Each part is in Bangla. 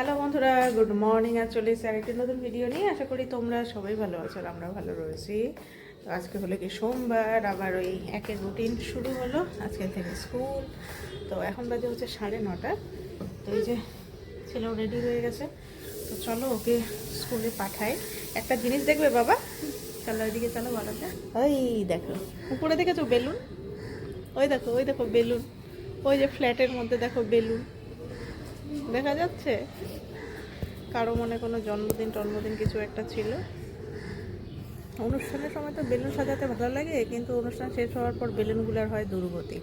হ্যালো বন্ধুরা, গুড মর্নিং। আর চলে এসেছি আরেকটি নতুন ভিডিও নিয়ে। আশা করি তোমরা সবাই ভালো আছো আর আমরা ভালো রয়েছি। তো আজকে হলো কি সোমবার, আবার ওই একের রুটিন শুরু হলো। আজকে থেকে স্কুল তো এখন বাজে হচ্ছে সাড়ে নটা। তো এই যে ছেলেও রেডি হয়ে গেছে। তো চলো ওকে স্কুলে পাঠাই। একটা জিনিস দেখবে বাবা? চলো ওইদিকে চলো বলাতে ওই দেখো, উপরে দেখেছ বেলুন? ওই দেখো ওই দেখো বেলুন। ওই যে ফ্ল্যাটের মধ্যে দেখো বেলুন। দেখা যাচ্ছে। কারও মনে কোনো জন্মদিন টন্মদিন কিছু একটা ছিল। অনুষ্ঠানের সময় তো বেলুন সাজাতে ভালো লাগে কিন্তু অনুষ্ঠান শেষ হওয়ার পর বেলুনগুলোর হয় দুর্গতি।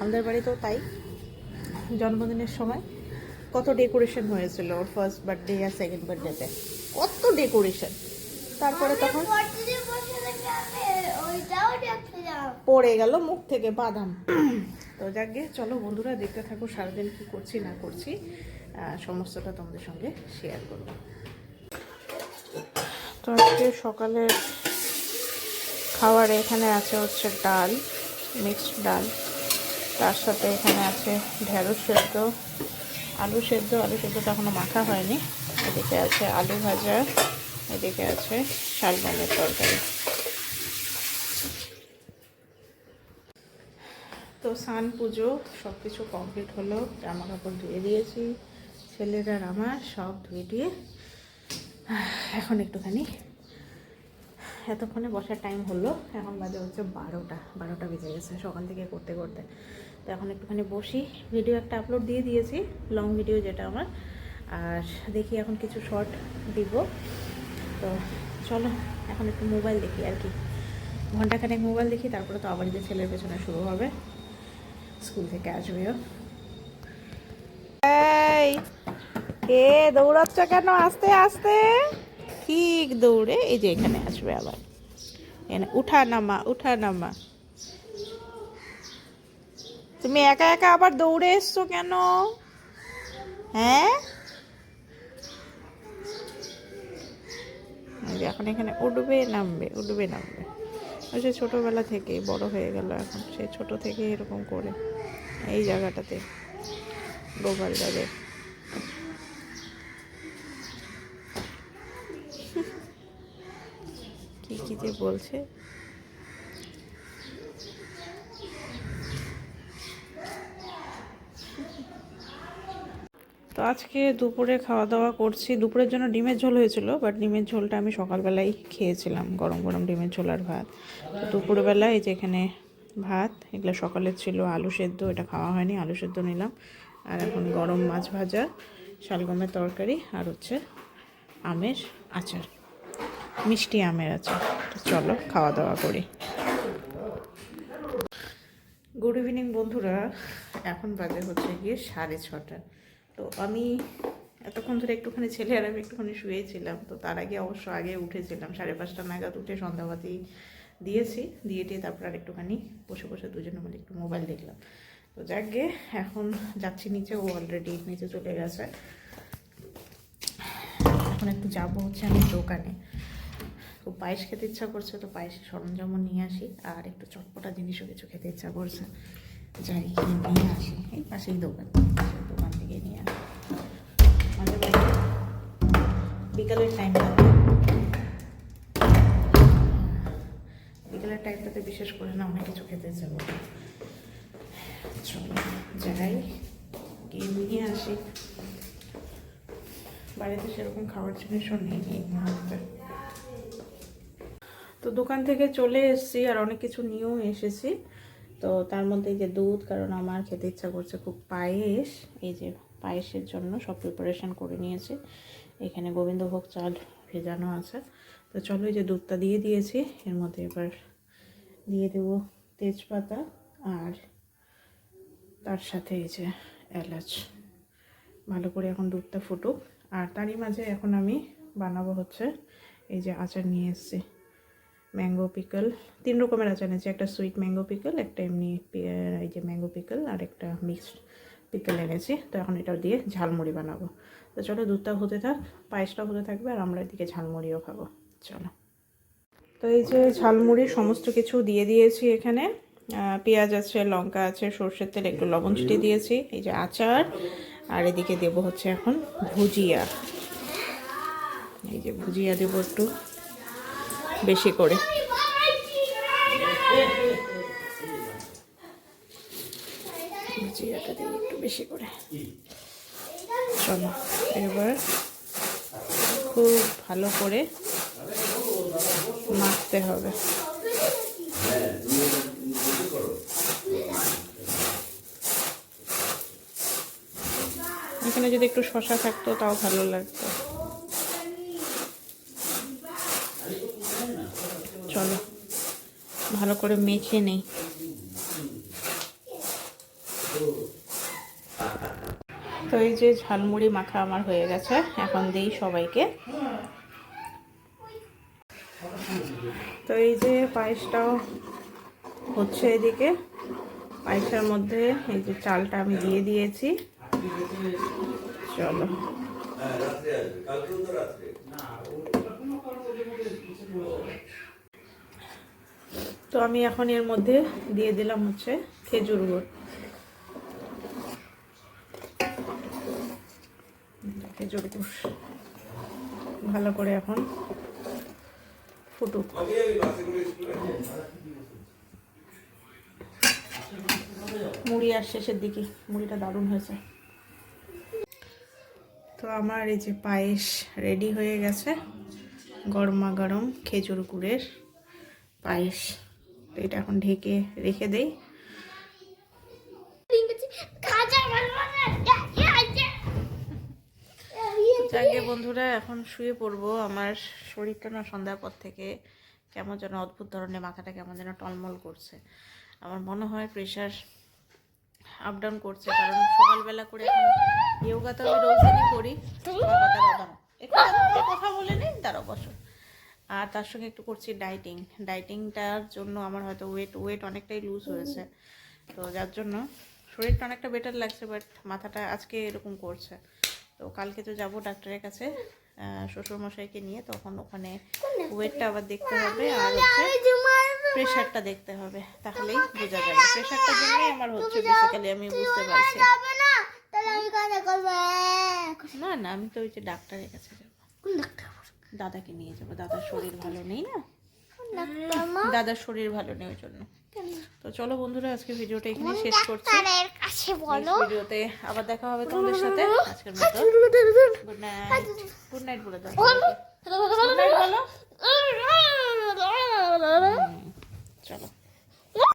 আমাদের বাড়িতেও তাই। জন্মদিনের সময় কত ডেকোরেশন হয়েছিল ওর ফার্স্ট বার্থডে আর সেকেন্ড বার্থডেতে। কত ডেকোরেশন। তারপরে তখন পড়ে গেল মুখ থেকে বাদাম। তো যাকে চলো বন্ধুরা, দেখতে থাকো সারাদিন কী করছি, না করছি। সমস্তটা তোমাদের সঙ্গে শেয়ার করব। তো আজকে সকালের খাবার এখানে আছে হচ্ছে ডাল মিক্সড ডাল। তার সাথে এখানে আছে ঢেঁড়স সেদ্ধ, আলু সেদ্ধ। আলু সেদ্ধটা এখনও মাখা হয়নি। এদিকে আছে আলু ভাজা, এদিকে আছে শালগমের তরকারি। তো স্নান, পুজো সব কিছু কমপ্লিট হলো। জামা কাপড় ধুয়ে দিয়েছি। ছেলেরা আমার সব ধুয়ে দিয়ে এখন একটুখানি এতক্ষণে বসার টাইম হলো। এখন বাজে হচ্ছে বারোটা বারোটা বেজে গেছে সকাল থেকে করতে করতে। তো এখন একটুখানি বসি। ভিডিও একটা আপলোড দিয়ে দিয়েছি লং ভিডিও যেটা আমার। আর দেখি এখন কিছু শর্ট দিব। তো চলো, এখন একটু মোবাইল দেখি আর কি। ঘন্টাখানেক মোবাইল দেখি, তারপরে তো আবার যে ছেলের পেছনে শুরু হবে। স্কুল থেকে আসবেও এই কে দৌড়াচ্ছ কেন? আস্তে আস্তে। ঠিক দৌড়ে এই যে এখানে আসবে আবার। এখানে উঠা নামা উঠা নামা। তুমি একা একা আবার দৌড়ে এসছো কেন? হ্যাঁ? এখন এখানে উঠবে, নামবে উঠবে, নামবে। সে ছোটোবেলা থেকে বড় হয়ে গেল এখন। সে ছোট থেকে এরকম করে। এই জায়গাটাতে, গোপাল যাবে কি কি যে বলছে। তো আজকে দুপুরে খাওয়া দাওয়া করছি। দুপুরের জন্য ডিমের ঝোল হয়েছিল, বাট ডিমের ঝোলটা আমি সকালবেলায় খেয়েছিলাম, গরম গরম ডিমের ঝোল আর ভাত। তো দুপুরবেলা এই যে এখানে ভাত এগুলো সকালের ছিল আলু সেদ্ধ, এটা খাওয়া হয়নি, আলু সেদ্ধ নিলাম। আর এখন গরম মাছ ভাজা, শালগমের তরকারি আর হচ্ছে আমের আচার। মিষ্টি আমের আচার। তো চলো খাওয়া দাওয়া করি। গুড ইভিনিং বন্ধুরা, এখন বাজে হচ্ছে গিয়ে সাড়ে ছটা। তো আমি এতক্ষণ ধরে একটুখানি ছেলে আর আমি একটুখানি শুয়েছিলাম, তো তার আগে অবশ্য আগে উঠেছিলাম, সাড়ে পাঁচটা নাগাদ উঠে সন্ধ্যাবাতি দিয়েছি, দিয়ে দিয়ে তারপর আর একটুখানি বসে বসে দুজনে মিলে একটু মোবাইল দেখলাম। তো যাক গে, এখন যাচ্ছি নিচে, ও অলরেডি নিচে চলে গেছে। এখন একটু যাব হচ্ছে আমি দোকানে। খুব পায়েস খেতে ইচ্ছা করছে, তো পায়েসের সরঞ্জামও নিয়ে আসি, আর একটু চটপটা জিনিসও কিছু খেতে ইচ্ছা করছে। যাই নিয়ে আসি, এই পাশেই দোকান দোকান থেকে নিয়ে আসি। বিকালের টাইমটা টাইমটাতে বিশেষ করে না, অনেক কিছু খেতে করে চলো, যাই গিয়ে নিয়ে আসি। বাড়িতে সেরকম খাবার জিনিসও নেই তো দোকান থেকে চলে এসেছি আর অনেক কিছু নিয়েও এসেছি। তো তার মধ্যে যে দুধ, কারণ আমার খেতে ইচ্ছা করছে খুব পায়েস। এই যে পায়েসের জন্য সব প্রিপারেশন করে নিয়েছি। এখানে গোবিন্দভোগ চাল ভেজানো আছে। তো চলো এই যে দুধটা দিয়ে দিয়েছি, এর মধ্যে এবার দিয়ে দেবো তেজপাতা আর তার সাথে এই যে এলাচ। ভালো করে এখন দুধটা ফুটুক। আর তারই মাঝে এখন আমি বানাবো হচ্ছে এই যে আচার নিয়ে এসেছি, ম্যাঙ্গো পিকল। তিন রকমের আচার এনেছি, একটা সুইট ম্যাঙ্গো পিকল, একটা এমনি এই যে ম্যাঙ্গো পিকল আর একটা মিক্সড পিকল এনেছি। তো এখন এটা দিয়ে ঝালমুড়ি বানাবো। তো চলো দুধটা হতে থাক পায়েসটা হতে থাকবে আর আমরা এদিকে ঝালমুড়িও খাব। চলো। তো এই যে ঝালমুড়ি সমস্ত কিছু দিয়ে দিয়েছি এখানে। পেঁয়াজ আছে, লঙ্কা আছে, সর্ষের তেল, একটু লবণ ছিটিয়ে দিয়েছি। এই যে আচার, আর এদিকে দেব হচ্ছে এখন ভুজিয়া। এই যে ভুজিয়া দেব একটু বেশি করে। ভুজিয়াটা দিই একটু বেশি করে। চলো, এবার খুব ভালো করে মাখতে হবে। এখানে যদি একটু শশা থাকতো, তাও ভালো লাগতো। চলো, ভালো করে মেখে নেই। তো এই যে ঝালমুড়ি মাখা আমার হয়ে গেছে, এখন দিই সবাইকে। তো এই যে পায়েসটাও হচ্ছে এদিকে। পায়েসের মধ্যে এই যে চালটা আমি দিয়ে দিয়েছি। চলো। তো আমি এখন এর মধ্যে দিয়ে দিলাম হচ্ছে খেজুর গুড়। খেজুর গুড়। ভালো করে এখন ফুটুক মুড়ি আর শেষের দিকে, মুড়িটা দারুণ হয়েছে। তো আমার এই যে পায়েস রেডি হয়ে গেছে গরমা গরম খেজুর গুড়ের পায়েস। তো এটা এখন ঢেকে রেখে দেই। যাকে বন্ধুরা এখন শুয়ে পড়ব। আমার শরীরটা না সন্ধ্যার পর থেকে কেমন যেন অদ্ভুত ধরনের, মাথাটা কেমন যেন টলমল করছে। আমার মনে হয় প্রেশার আপ ডাউন করছে, কারণ সকালবেলা করে এখন ইয়োগা তো আমি রোজ দিনই করি। একটু কথা বলে নিন দাঁড়াও অবশ্য আর তার সঙ্গে একটু করছি ডাইটিং ডাইটিংটার জন্য আমার হয়তো ওয়েট ওয়েট অনেকটাই লুজ হয়েছে। তো যার জন্য শরীরটা অনেকটা বেটার লাগছে বাট মাথাটা আজকে এরকম করছে। তো কালকে তো যাব ডাক্তারের কাছে শ্বশুরমশাইকে নিয়ে তখন ওখানে ওয়েটটা আবার দেখতে হবে আর হচ্ছে প্রেশারটা দেখতে হবে তাহলেই বোঝা যাবে। প্রেশারটার জন্যই আমার হচ্ছে বেসিক্যালি আমি বুঝতে পারছি। না না আমি তো ওই যে ডাক্তারের কাছে যাব। দাদাকে নিয়ে যাব দাদার শরীর ভালো নেই না? দাদার শরীর ভালো নেই ওই জন্য। তো চলো বন্ধুরা আজকে ভিডিওটা এখানে শেষ করছি। কাছে বলো। ভিডিওতে আবার দেখা হবে তোমাদের সাথে। আজকের মতো গুড নাইট গুড নাইট বলে দাও। চলো।